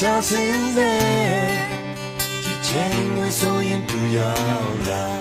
叫现在，之前我所言不要了。